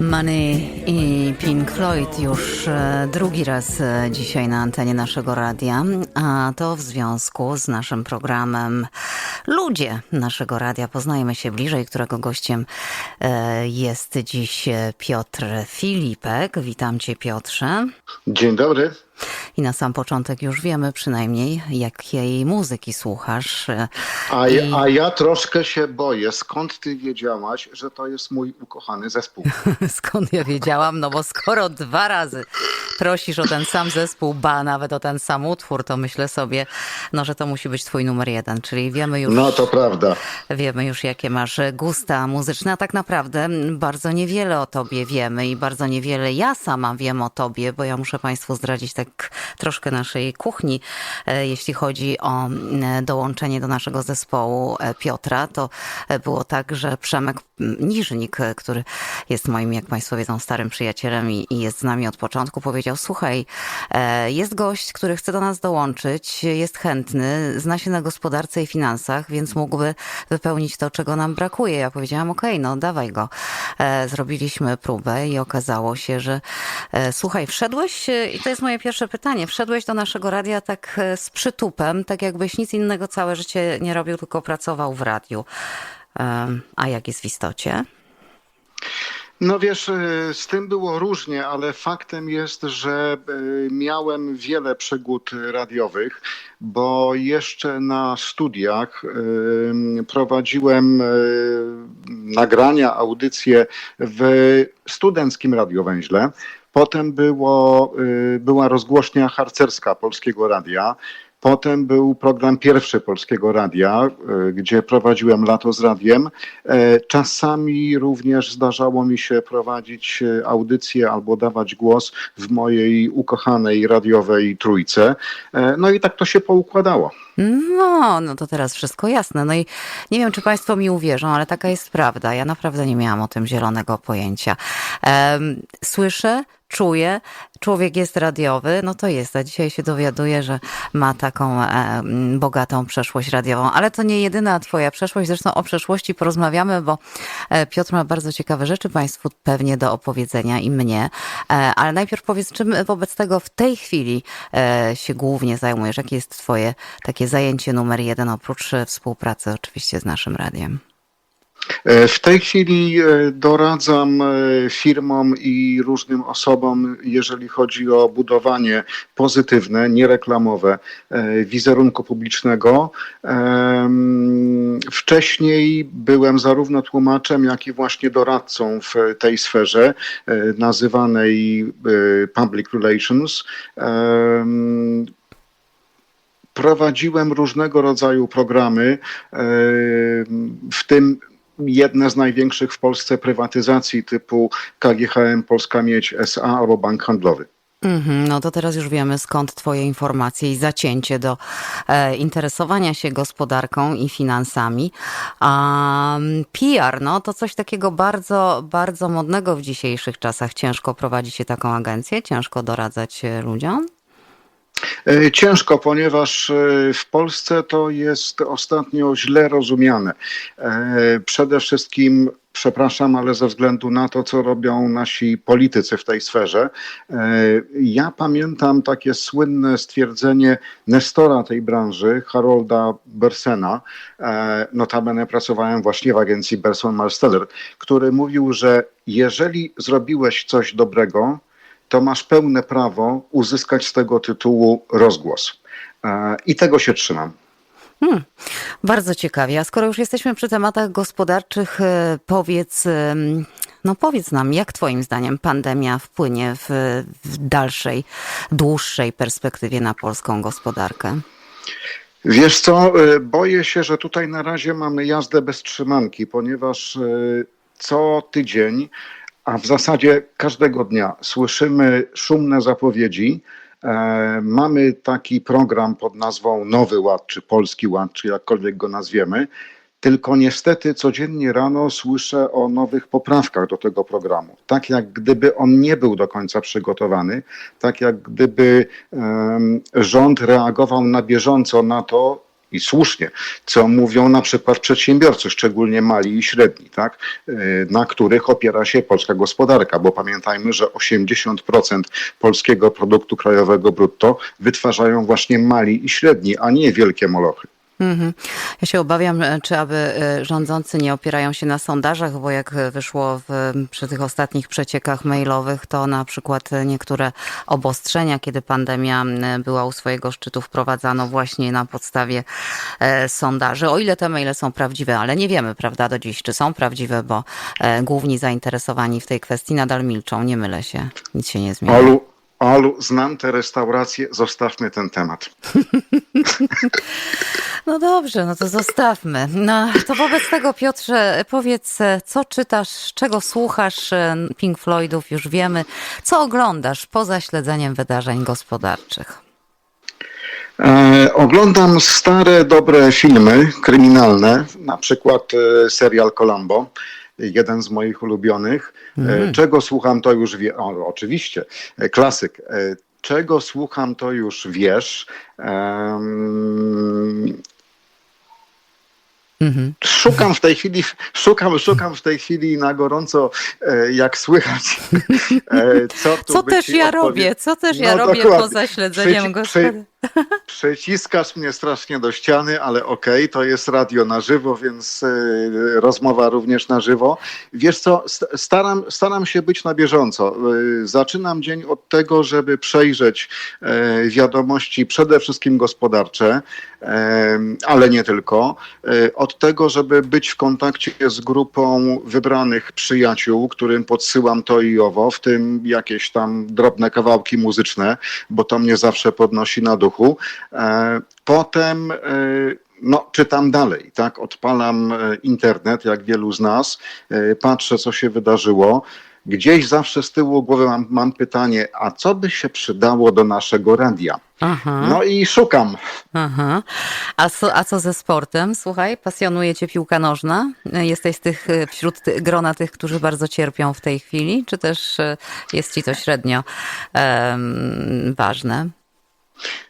Money i Pink Floyd już e, drugi raz e, dzisiaj na antenie naszego radia, a to w związku z naszym programem Ludzie naszego radia. Poznajemy się bliżej, którego gościem e, jest dziś Piotr Filipek. Witam cię Piotrze. Dzień dobry. I na sam początek już wiemy przynajmniej, jakiej muzyki słuchasz. A, I- a ja troszkę się boję, skąd ty wiedziałaś, że to jest mój ukochany zespół? Skąd ja wiedziałam? No bo skoro dwa razy prosisz o ten sam zespół, ba, nawet o ten sam utwór, to myślę sobie, no, że to musi być twój numer jeden. Czyli wiemy już, No to prawda. wiemy już, jakie masz gusta muzyczne, a tak naprawdę bardzo niewiele o tobie wiemy i bardzo niewiele ja sama wiem o tobie, bo ja muszę Państwu zdradzić tak troszkę naszej kuchni, e, jeśli chodzi o dołączenie do naszego zespołu e, Piotra. To e, było tak, że Przemek Niżnik, który jest moim, jak Państwo wiedzą, starym przyjacielem i, jest z nami od początku, powiedział: Słuchaj, jest gość, który chce do nas dołączyć, jest chętny, zna się na gospodarce i finansach, więc mógłby wypełnić to, czego nam brakuje. Ja powiedziałam: Okej, no dawaj go. Zrobiliśmy próbę i okazało się, że słuchaj, wszedłeś, i to jest moje pierwsze pytanie, wszedłeś do naszego radia tak e, z przytupem, tak jakbyś nic innego całe życie nie robił, tylko pracował w radiu. E, A jak jest w istocie? No wiesz, y, z tym było różnie, ale faktem jest, że y, miałem wiele przygód radiowych, bo jeszcze na studiach prowadziłem nagrania, audycje w studenckim radiowęźle. Potem było, y, była rozgłośnia harcerska Polskiego Radia. Potem był program pierwszy Polskiego Radia, y, gdzie prowadziłem lato z radiem. E, Czasami również zdarzało mi się prowadzić e, audycję albo dawać głos w mojej ukochanej radiowej trójce. E, No i tak to się poukładało. No, no to teraz wszystko jasne. No i nie wiem, czy Państwo mi uwierzą, ale taka jest prawda. Ja naprawdę nie miałam o tym zielonego pojęcia. Słyszę, czuję, człowiek jest radiowy, no to jest, a dzisiaj się dowiaduję, że ma taką em, bogatą przeszłość radiową, ale to nie jedyna Twoja przeszłość, zresztą o przeszłości porozmawiamy, bo e, Piotr ma bardzo ciekawe rzeczy Państwu pewnie do opowiedzenia i mnie, E, ale najpierw powiedz, czym wobec tego w tej chwili e, się głównie zajmujesz, jakie jest Twoje takie zajęcie numer jeden, oprócz e, współpracy oczywiście z naszym radiem? E, W tej chwili e, doradzam e, firmom i różnym osobom, jeżeli chodzi o budowanie pozytywne, niereklamowe wizerunku publicznego. Wcześniej byłem zarówno tłumaczem, jak i właśnie doradcą w tej sferze nazywanej public relations. Em, Prowadziłem różnego rodzaju programy, w tym jedne z największych w Polsce prywatyzacji typu KGHM Polska Miedź SA albo Bank Handlowy. Mhm, no to teraz już wiemy skąd Twoje informacje i zacięcie do e, interesowania się gospodarką i finansami. Mm, PR, no to coś takiego bardzo, bardzo modnego w dzisiejszych czasach. Ciężko prowadzić się taką agencję, ciężko doradzać e, ludziom. E, Ciężko, ponieważ e, w Polsce to jest ostatnio źle rozumiane. E, Przede wszystkim, przepraszam, ale ze względu na to, co robią nasi politycy w tej sferze. Ja pamiętam takie słynne stwierdzenie Nestora tej branży, Harolda Bersena, notabene pracowałem właśnie w agencji Berson Marsteller, który mówił, że jeżeli zrobiłeś coś dobrego, to masz pełne prawo uzyskać z tego tytułu rozgłos. E, I tego się trzymam. Hmm, bardzo ciekawie. A skoro już jesteśmy przy tematach gospodarczych, e, powiedz, em, no powiedz nam, jak Twoim zdaniem pandemia wpłynie w, w dalszej, dłuższej perspektywie na polską gospodarkę? Wiesz co, e, boję się, że tutaj na razie mamy jazdę bez trzymanki, ponieważ e, co tydzień, a w zasadzie każdego dnia słyszymy szumne zapowiedzi. E, Mamy taki program pod nazwą Nowy Ład, czy Polski Ład, czy jakkolwiek go nazwiemy. Tylko niestety codziennie rano słyszę o nowych poprawkach do tego programu. Tak jak gdyby on nie był do końca przygotowany, tak jak gdyby em, rząd reagował na bieżąco na to, i słusznie, co mówią na przykład przedsiębiorcy, szczególnie mali i średni, tak, y, na których opiera się polska gospodarka, bo pamiętajmy, że 80% polskiego produktu krajowego brutto wytwarzają właśnie mali i średni, a nie wielkie molochy. Mhm. Ja się obawiam, e, czy aby e, rządzący nie opierają się na sondażach, bo jak e, wyszło w, przy tych ostatnich przeciekach mailowych, to na przykład niektóre obostrzenia, kiedy pandemia była u swojego szczytu, wprowadzano właśnie na podstawie sondaży. O ile te maile są prawdziwe, ale nie wiemy, prawda, do dziś, czy są prawdziwe, bo główni zainteresowani w tej kwestii nadal milczą. Nie mylę się, nic się nie zmienia. Olu, znam te restauracje, zostawmy ten temat. No dobrze, no to zostawmy. No to wobec tego, Piotrze, powiedz, e, co czytasz, czego słuchasz e, Pink Floydów, już wiemy. Co oglądasz poza śledzeniem wydarzeń gospodarczych? E, oglądam stare, dobre filmy kryminalne, na przykład e, serial Columbo, jeden z moich ulubionych. E, czego słucham, to już wie. O, oczywiście, e, klasyk. E, czego słucham, to już wiesz. Em, Mhm. Szukam w tej chwili, szukam, szukam w tej chwili na gorąco, jak słychać. Co, Co też ja odpowie- robię, co też ja No, robię dokładnie. poza śledzeniem Przyci- gospodarczych. Przyciskasz mnie strasznie do ściany, ale okej, to jest radio na żywo, więc y, rozmowa również na żywo. Wiesz co, st- staram, staram się być na bieżąco. Y, zaczynam dzień od tego, żeby przejrzeć y, wiadomości przede wszystkim gospodarcze, y, ale nie tylko. Y, od tego, żeby być w kontakcie z grupą wybranych przyjaciół, którym podsyłam to i owo, w tym jakieś tam drobne kawałki muzyczne, bo to mnie zawsze podnosi na duchu. E, Potem e, no, czytam dalej, tak? Odpalam e, internet, jak wielu z nas, patrzę, co się wydarzyło. Gdzieś zawsze z tyłu głowy mam, mam pytanie, a co by się przydało do naszego radia? Aha, No i szukam. aha. A, co, a co ze sportem? Słuchaj, pasjonuje cię piłka nożna? Jesteś z tych, wśród ty, grona tych, którzy bardzo cierpią w tej chwili? Czy też jest ci to średnio em, ważne?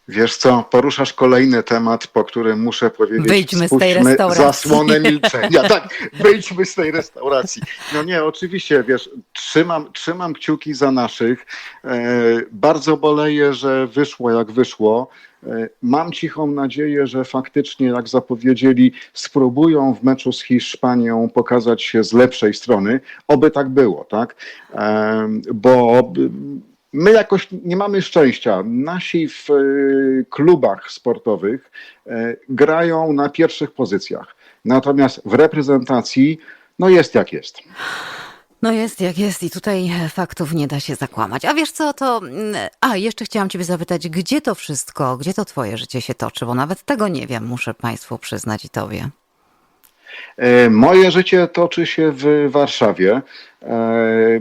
Wiesz co, poruszasz kolejny temat, po którym muszę powiedzieć, Wyjdźmy z tej restauracji. zasłonę milczenia. Tak, wyjdźmy z tej restauracji. No nie, oczywiście, wiesz, trzymam, trzymam kciuki za naszych. E, bardzo boleję, że wyszło jak wyszło. E, Mam cichą nadzieję, że faktycznie, jak zapowiedzieli, spróbują w meczu z Hiszpanią pokazać się z lepszej strony. Oby tak było, tak? E, Bo My jakoś nie mamy szczęścia. Nasi w y, klubach sportowych y, grają na pierwszych pozycjach. Natomiast w reprezentacji, no jest jak jest. No jest jak jest i tutaj e, faktów nie da się zakłamać. A wiesz co, to... mm, A, jeszcze chciałam ciebie zapytać, gdzie to wszystko, gdzie to twoje życie się toczy, bo nawet tego nie wiem, muszę państwu przyznać i tobie. E, Moje życie toczy się w Warszawie. E,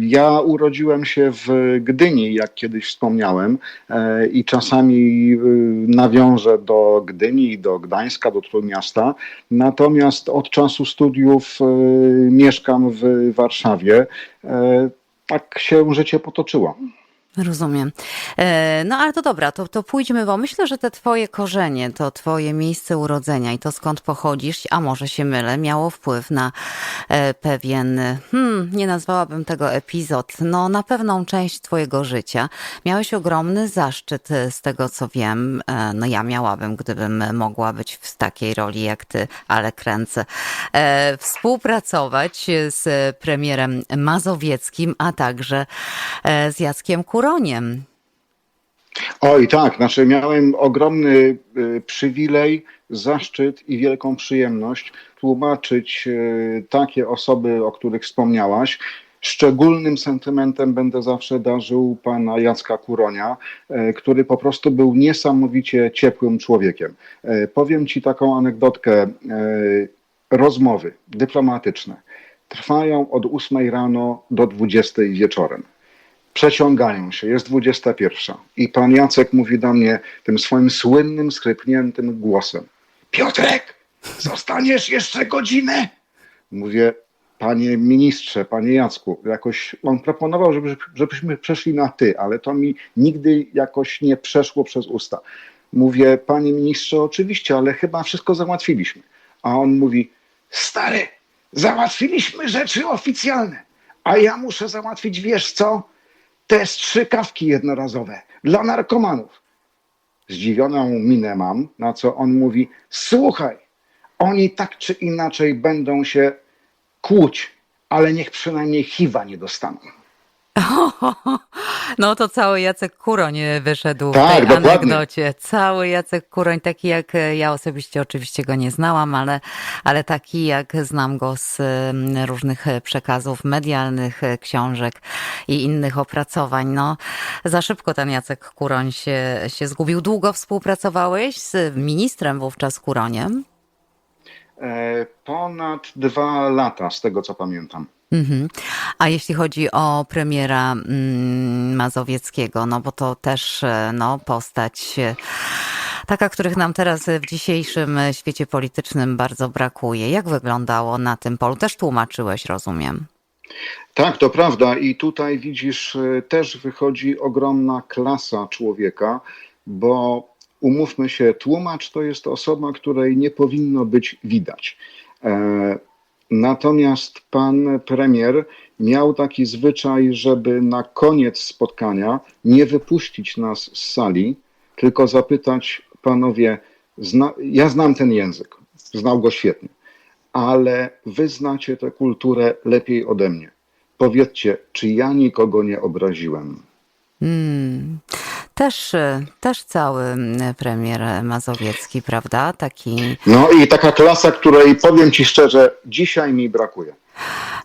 Ja urodziłem się w Gdyni, jak kiedyś wspomniałem, e, i czasami nawiążę do Gdyni, do Gdańska, do Trójmiasta. Natomiast od czasu studiów mieszkam w Warszawie. Tak się życie potoczyło. Rozumiem. E, No ale to dobra, to, to pójdźmy, bo myślę, że te twoje korzenie, to twoje miejsce urodzenia i to skąd pochodzisz, a może się mylę, miało wpływ na e, pewien, hmm, nie nazwałabym tego epizod, no na pewną część twojego życia. Miałeś ogromny zaszczyt e, z tego, co wiem. No ja miałabym, gdybym mogła być w takiej roli jak ty, ale kręcę. Współpracować z premierem Mazowieckim, a także z Jackiem Kuroniem. Oj, tak, znaczy miałem ogromny y, przywilej, zaszczyt i wielką przyjemność tłumaczyć y, takie osoby, o których wspomniałaś. Szczególnym sentymentem będę zawsze darzył pana Jacka Kuronia, y, który po prostu był niesamowicie ciepłym człowiekiem. Powiem ci taką anegdotkę. Rozmowy dyplomatyczne trwają od 8 rano do 20 wieczorem przeciągają się, jest 21. I pan Jacek mówi do mnie tym swoim słynnym, skrypniętym głosem: Piotrek, zostaniesz jeszcze godzinę? Mówię, panie ministrze, panie Jacku, jakoś on proponował, żeby, żebyśmy przeszli na ty, ale to mi nigdy jakoś nie przeszło przez usta. Mówię, panie ministrze, oczywiście, ale chyba wszystko załatwiliśmy. A on mówi, stary, załatwiliśmy rzeczy oficjalne, a ja muszę załatwić, wiesz co? Te strzykawki jednorazowe dla narkomanów. Zdziwioną minę mam, na co on mówi, słuchaj, oni tak czy inaczej będą się kłuć, ale niech przynajmniej HIV-a nie dostaną. No to cały Jacek Kuroń wyszedł w Tak, tej dokładnie. anegdocie. Cały Jacek Kuroń, taki jak ja osobiście oczywiście go nie znałam, ale, ale taki jak znam go z różnych przekazów medialnych, książek i innych opracowań. No, za szybko ten Jacek Kuroń się, się zgubił. Długo współpracowałeś z ministrem wówczas Kuroniem? E, ponad dwa lata, z tego co pamiętam. Mhm. A jeśli chodzi o premiera mm, Mazowieckiego, no bo to też e, no, postać e, taka, których nam teraz w dzisiejszym e, świecie politycznym bardzo brakuje. Jak wyglądało na tym polu? Też tłumaczyłeś, rozumiem. Tak, to prawda. I tutaj widzisz, też wychodzi ogromna klasa człowieka, bo umówmy się, tłumacz to jest osoba, której nie powinno być widać. Natomiast pan premier miał taki zwyczaj, żeby na koniec spotkania nie wypuścić nas z sali, tylko zapytać panowie, zna, ja znam ten język, znał go świetnie, ale wy znacie tę kulturę lepiej ode mnie. Powiedzcie, czy ja nikogo nie obraziłem? Hmm. Też, też cały mm, premier Mazowiecki, prawda? Taki No i taka klasa, której powiem ci szczerze, dzisiaj mi brakuje.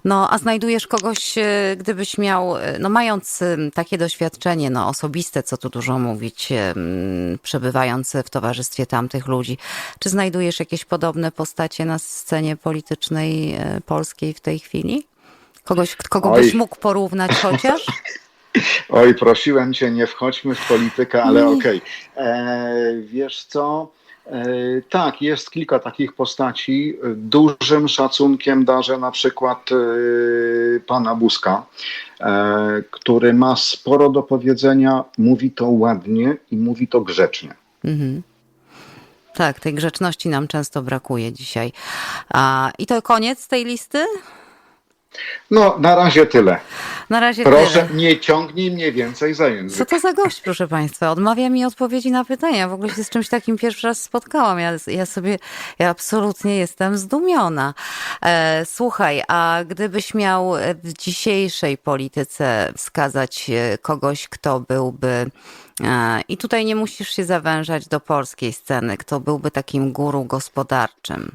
No, a znajdujesz kogoś, e, gdybyś miał, e, no mając e, takie doświadczenie, no osobiste, co tu dużo mówić, przebywając w towarzystwie tamtych ludzi, czy znajdujesz jakieś podobne postacie na scenie politycznej polskiej w tej chwili? Kogoś, kogo Oj. byś mógł porównać chociaż? Oj, prosiłem cię, nie wchodźmy w politykę, ale okej. E, Wiesz co? E, tak, jest kilka takich postaci. Dużym szacunkiem darzę na przykład e, pana Buzka, który ma sporo do powiedzenia, mówi to ładnie i mówi to grzecznie. Mhm. Tak, tej grzeczności nam często brakuje dzisiaj. A, I to koniec tej listy? No, na razie tyle. Na razie Proszę, tyle. nie ciągnij mnie więcej za Co język. to za gość, proszę Państwa? Odmawia mi odpowiedzi na pytania. W ogóle się z czymś takim pierwszy raz spotkałam. Ja, ja sobie, ja absolutnie jestem zdumiona. E, słuchaj, a gdybyś miał w dzisiejszej polityce wskazać e, kogoś, kto byłby, e, i tutaj nie musisz się zawężać do polskiej sceny, kto byłby takim guru gospodarczym?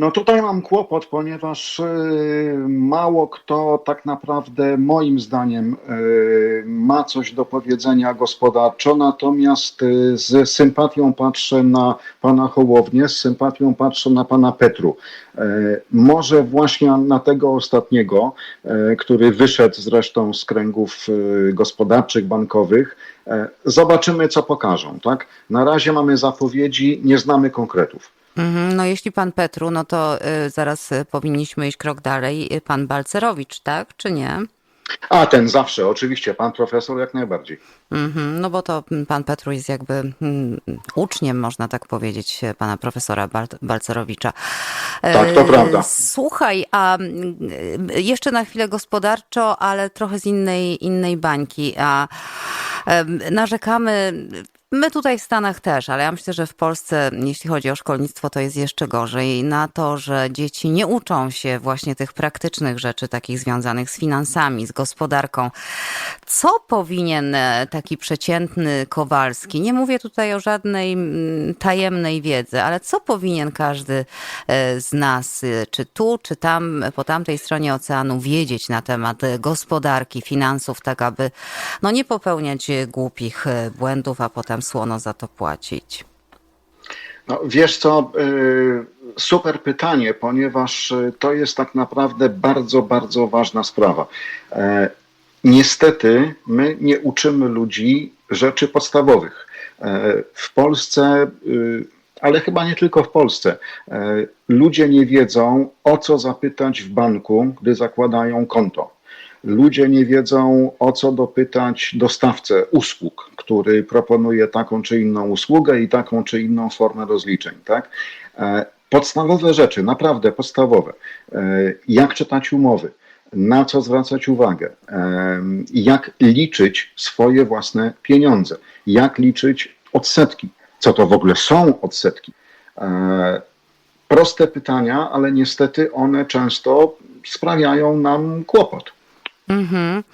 No tutaj mam kłopot, ponieważ y, mało kto tak naprawdę moim zdaniem y, ma coś do powiedzenia gospodarczo, natomiast y, z sympatią patrzę na pana Hołownię, z sympatią patrzę na pana Petru. Może właśnie na tego ostatniego, który wyszedł zresztą z kręgów gospodarczych, bankowych, zobaczymy co pokażą. Tak? Na razie mamy zapowiedzi, nie znamy konkretów. Mhm, No jeśli pan Petru, no to y, zaraz y, powinniśmy iść krok dalej. Y, Pan Balcerowicz, tak, czy nie? A ten zawsze, oczywiście, pan profesor jak najbardziej. Mhm, No bo to mm, pan Petru jest jakby mm, uczniem, można tak powiedzieć, pana profesora Bal- Balcerowicza. Tak, to E, prawda. Słuchaj, a mm, jeszcze na chwilę gospodarczo, ale trochę z innej, innej bańki. A narzekamy. My tutaj w Stanach też, ale ja myślę, że w Polsce, jeśli chodzi o szkolnictwo, to jest jeszcze gorzej. Na to, że dzieci nie uczą się właśnie tych praktycznych rzeczy, takich związanych z finansami, z gospodarką. Co powinien e, taki przeciętny Kowalski, nie mówię tutaj o żadnej tajemnej wiedzy, ale co powinien każdy e, z nas, e, czy tu, czy tam, po tamtej stronie oceanu, wiedzieć na temat gospodarki, finansów, tak aby no, nie popełniać głupich błędów, a potem słono za to płacić? No, wiesz co, y, super pytanie, ponieważ y, to jest tak naprawdę bardzo, bardzo ważna sprawa. E, Niestety my nie uczymy ludzi rzeczy podstawowych. W Polsce, y, ale chyba nie tylko w Polsce, ludzie nie wiedzą, o co zapytać w banku, gdy zakładają konto. Ludzie nie wiedzą, o co dopytać dostawcę usług, który proponuje taką czy inną usługę i taką czy inną formę rozliczeń. Tak? E, Podstawowe rzeczy, naprawdę podstawowe. E, Jak czytać umowy, na co zwracać uwagę, em, jak liczyć swoje własne pieniądze, jak liczyć odsetki, co to w ogóle są odsetki. E, Proste pytania, ale niestety one często sprawiają nam kłopot. Mhm.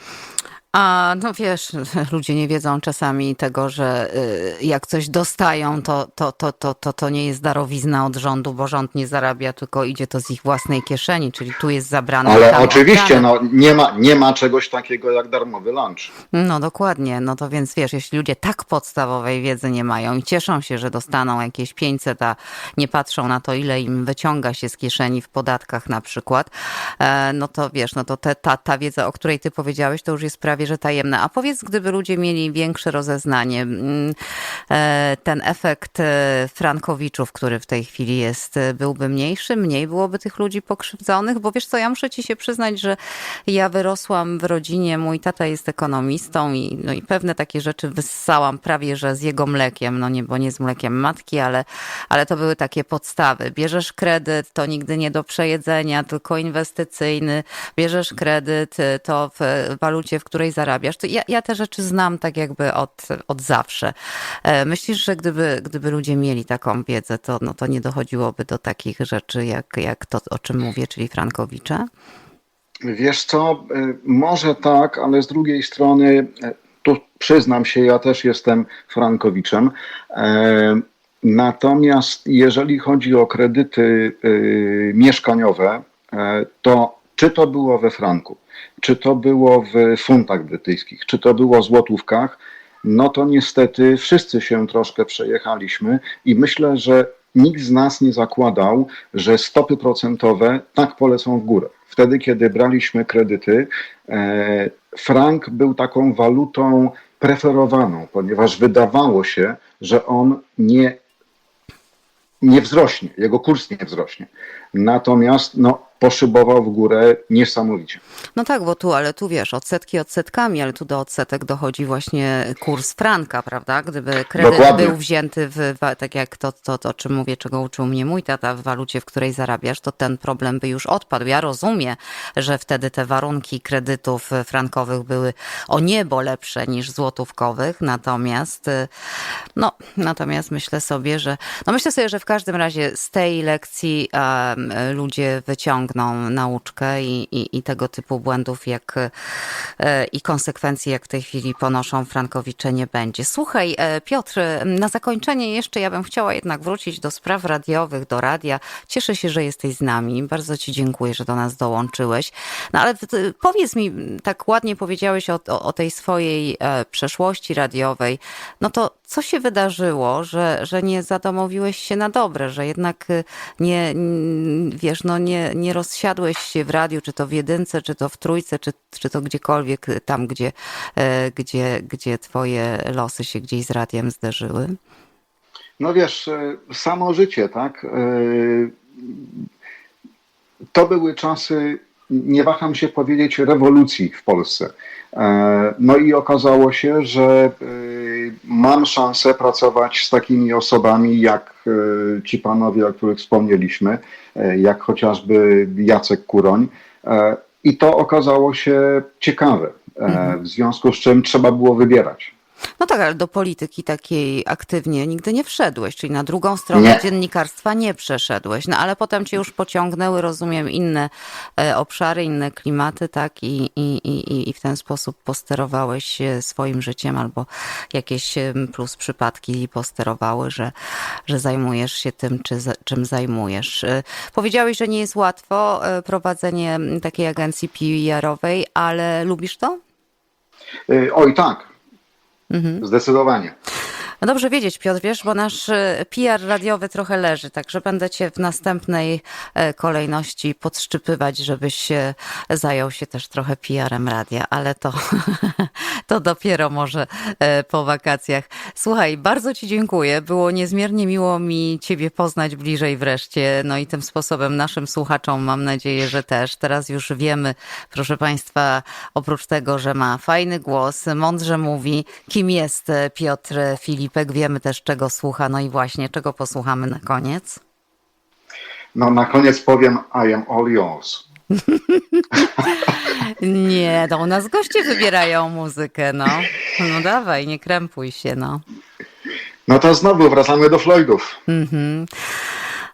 A no wiesz, ludzie nie wiedzą czasami tego, że y, jak coś dostają, to, to, to, to, to, to nie jest darowizna od rządu, bo rząd nie zarabia, tylko idzie to z ich własnej kieszeni, czyli tu jest zabrane. Ale oczywiście oddane. no, nie, ma, nie ma czegoś takiego jak darmowy lunch. No dokładnie, no to więc wiesz, jeśli ludzie tak podstawowej wiedzy nie mają i cieszą się, że dostaną jakieś 500, a nie patrzą na to, ile im wyciąga się z kieszeni w podatkach na przykład, e, no to wiesz, no to te, ta, ta wiedza, o której ty powiedziałeś, to już jest prawie, że tajemna. A powiedz, gdyby ludzie mieli większe rozeznanie, mm, e, ten efekt e, Frankowiczów, który w tej chwili jest, e, byłby mniejszy, mniej byłoby tych ludzi pokrzywdzonych, bo wiesz co, ja muszę ci się przyznać, że ja wyrosłam w rodzinie, mój tata jest ekonomistą i, no i pewne takie rzeczy wyssałam prawie, że z jego mlekiem, no nie, bo nie z mlekiem matki, ale, ale to były takie podstawy. Bierzesz kredyt, to nigdy nie do przejedzenia, tylko inwestycyjny. Bierzesz kredyt, to w walucie, w której zarabiasz. To ja, ja te rzeczy znam tak jakby od, od zawsze. E, Myślisz, że gdyby, gdyby ludzie mieli taką wiedzę, to, no, to nie dochodziłoby do takich rzeczy, jak, jak to, o czym mówię, czyli Frankowicze? Wiesz co, y, może tak, ale z drugiej strony, y, tu przyznam się, ja też jestem Frankowiczem. E, Natomiast jeżeli chodzi o kredyty mieszkaniowe, e, to czy to było we franku, czy to było w funtach brytyjskich, czy to było złotówkach, no to niestety wszyscy się troszkę przejechaliśmy i myślę, że nikt z nas nie zakładał, że stopy procentowe tak polecą w górę. Wtedy, kiedy braliśmy kredyty, e, frank był taką walutą preferowaną, ponieważ wydawało się, że on nie, nie wzrośnie, jego kurs nie wzrośnie. Natomiast no, poszybował w górę niesamowicie. No tak, bo tu, ale tu wiesz, odsetki odsetkami, ale tu do odsetek dochodzi właśnie kurs franka, prawda? Gdyby kredyt Dokładnie. był wzięty w, tak jak to, to, to, o czym mówię, czego uczył mnie mój tata, w walucie, w której zarabiasz, to ten problem by już odpadł. Ja rozumiem, że wtedy te warunki kredytów frankowych były o niebo lepsze niż złotówkowych, natomiast, y, no, natomiast myślę sobie, że, no myślę sobie, że w każdym razie z tej lekcji em, ludzie wyciągną nauczkę i, i, i tego typu błędów jak e, i konsekwencji, jak w tej chwili ponoszą Frankowicze, nie będzie. Słuchaj, e, Piotr, na zakończenie jeszcze ja bym chciała jednak wrócić do spraw radiowych, do radia. Cieszę się, że jesteś z nami. Bardzo Ci dziękuję, że do nas dołączyłeś. No ale powiedz mi, tak ładnie powiedziałeś o, o, o tej swojej e, przeszłości radiowej. No to co się wydarzyło, że, że nie zadomowiłeś się na dobre, że jednak y, nie, wiesz, no nie, nie rozsiadłeś się w radiu, czy to w jedynce, czy to w trójce, czy, czy to gdziekolwiek y, tam, gdzie, e, gdzie, gdzie twoje losy się gdzieś z radiem zderzyły? No wiesz, e, samo życie, tak? E, To były czasy, nie waham się powiedzieć, rewolucji w Polsce. E, No i okazało się, że e, mam szansę pracować z takimi osobami jak e, ci panowie, o których wspomnieliśmy, jak chociażby Jacek Kuroń. I to okazało się ciekawe, e, w związku z czym trzeba było wybierać. No tak, ale do polityki takiej aktywnie nigdy nie wszedłeś, czyli na drugą stronę Nie. dziennikarstwa nie przeszedłeś. No ale potem cię już pociągnęły, rozumiem, inne e, obszary, inne klimaty, tak? I, i, i, I w ten sposób posterowałeś e, swoim życiem albo jakieś em, plus przypadki posterowały, że, że zajmujesz się tym, czy, czym zajmujesz. E, Powiedziałeś, że nie jest łatwo e, prowadzenie takiej agencji PR-owej, ale lubisz to? E, Oj tak, Mhm. zdecydowanie. No dobrze wiedzieć, Piotr, wiesz, bo nasz e, PR radiowy trochę leży, także będę cię w następnej e, kolejności podszczypywać, żebyś e, zajął się też trochę PR-em radia, ale to, to dopiero może po wakacjach. Słuchaj, bardzo ci dziękuję. Było niezmiernie miło mi ciebie poznać bliżej wreszcie, no i tym sposobem naszym słuchaczom mam nadzieję, że też. Teraz już wiemy, proszę Państwa, oprócz tego, że ma fajny głos, mądrze mówi, kim jest Piotr Filipek, wiemy też czego słucha, no i właśnie czego posłuchamy na koniec. No na koniec powiem I am all yours. Nie, to u nas goście wybierają muzykę, no. No dawaj, nie krępuj się, no. No to znowu wracamy do Floydów. Mhm.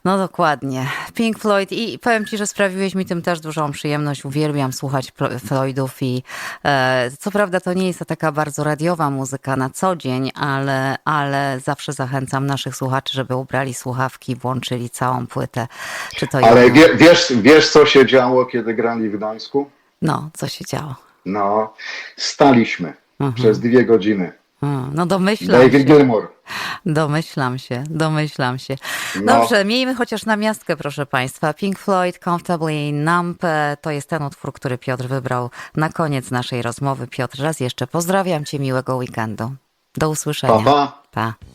No dokładnie. Pink Floyd i powiem ci, że sprawiłeś mi tym też dużą przyjemność. Uwielbiam słuchać Floydów i e, co prawda to nie jest to taka bardzo radiowa muzyka na co dzień, ale, ale zawsze zachęcam naszych słuchaczy, żeby ubrali słuchawki, włączyli całą płytę. Czy to Ale wie, wiesz, wiesz, co się działo, kiedy grali w Gdańsku? No, co się działo? No, staliśmy Mhm. przez dwie godziny. No domyślam David się. Gilmour. Domyślam się, domyślam się. No. Dobrze, miejmy chociaż na miastkę, proszę Państwa. Pink Floyd, Comfortably Numb, to jest ten utwór, który Piotr wybrał na koniec naszej rozmowy. Piotr, raz jeszcze pozdrawiam Cię, miłego weekendu. Do usłyszenia. Pa, pa. pa.